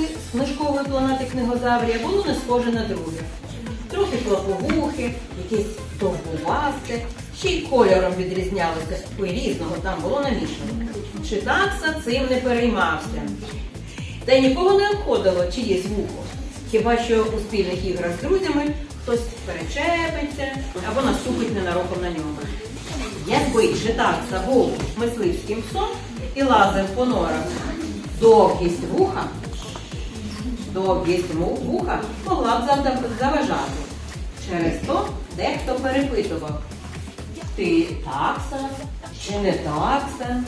читавці з книжкової планети книгозаврія було не схоже на друге. Трохи клаповухи, якісь довбувасте, ще й кольором відрізнялося. Ой, різного там було намішано. Читакса цим не переймався. Та й нікого не обходило чиєсь вухо. Хіба що у спільних іграх з друзями хтось перечепиться або наступить ненароком на нього. Якби читався був мисливським псом і лазив по норах, довгість вуха, довгість му- вуха могла б заважати. Через то дехто перепитував, ти такса чи не такса?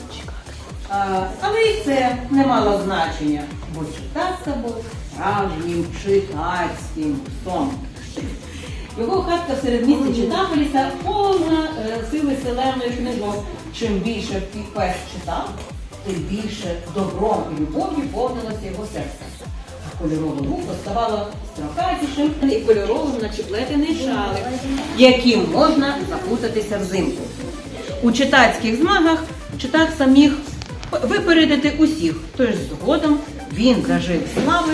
А, але і це не мало значення, бо читався був справжнім читацьким псом. Його хатка серед міста Читаполіса повна е, сили селеної книжок. Чим більше пес читав, тим більше добром і любов'ю повнилося його серце. А кольорове вухо ставало строкатішим і кольоровим наче плетений шалик, яким можна запутатися взимку. У читацьких змагах читак міг випередити усіх, тож згодом він зажив слави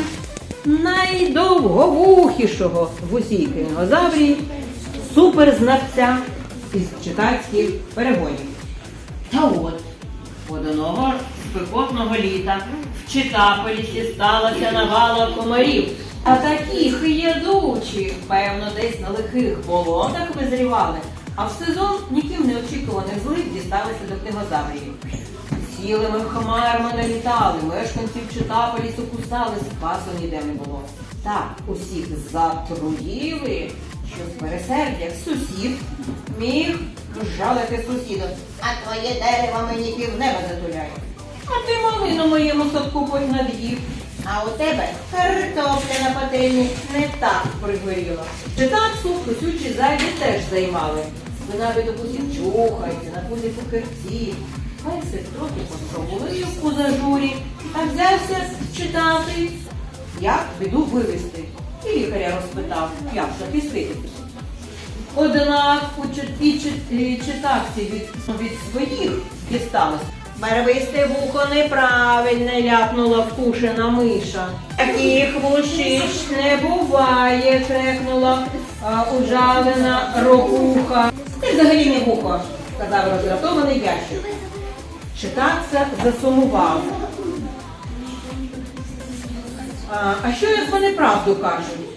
найдовговухішого в усій кінозаврії суперзнавця із читацьких перегонів. Та от, спекотного літа в Читаполісі сталася навала комарів. А таких ядучих, певно, десь на лихих болотах визрівали, а в сезон ніким не очікуваних злих дісталися до книгозаврії. Цілими хмарами налітали, мешканців Читаполісу кусали, спасу ніде не було. Так усіх затруїли, що з пересердя сусід міг жалити сусіда. А твоє дерево мені півнеба затуляє. А ти малину моєму садку хоч над'їв. А у тебе картопля на пательні не так пригоріла. Читацтво кусючі зайди теж займали. Спина від опусів чухається, на пузі покерці. Песик трохи постробулив у зажурі, та взявся читати, як біду вивести. І лікаря розпитав, як захиститися. Однак і чит- і читавці від, від своїх дісталось. Барвисте вухо неправильне ляпнула вкушена миша. Таких вушищ не буває, крекнула а, ужалена рокуха. Це взагалі не вухо, сказав роздратований ящик. Читавця засумував. А, а що як вони правду кажуть?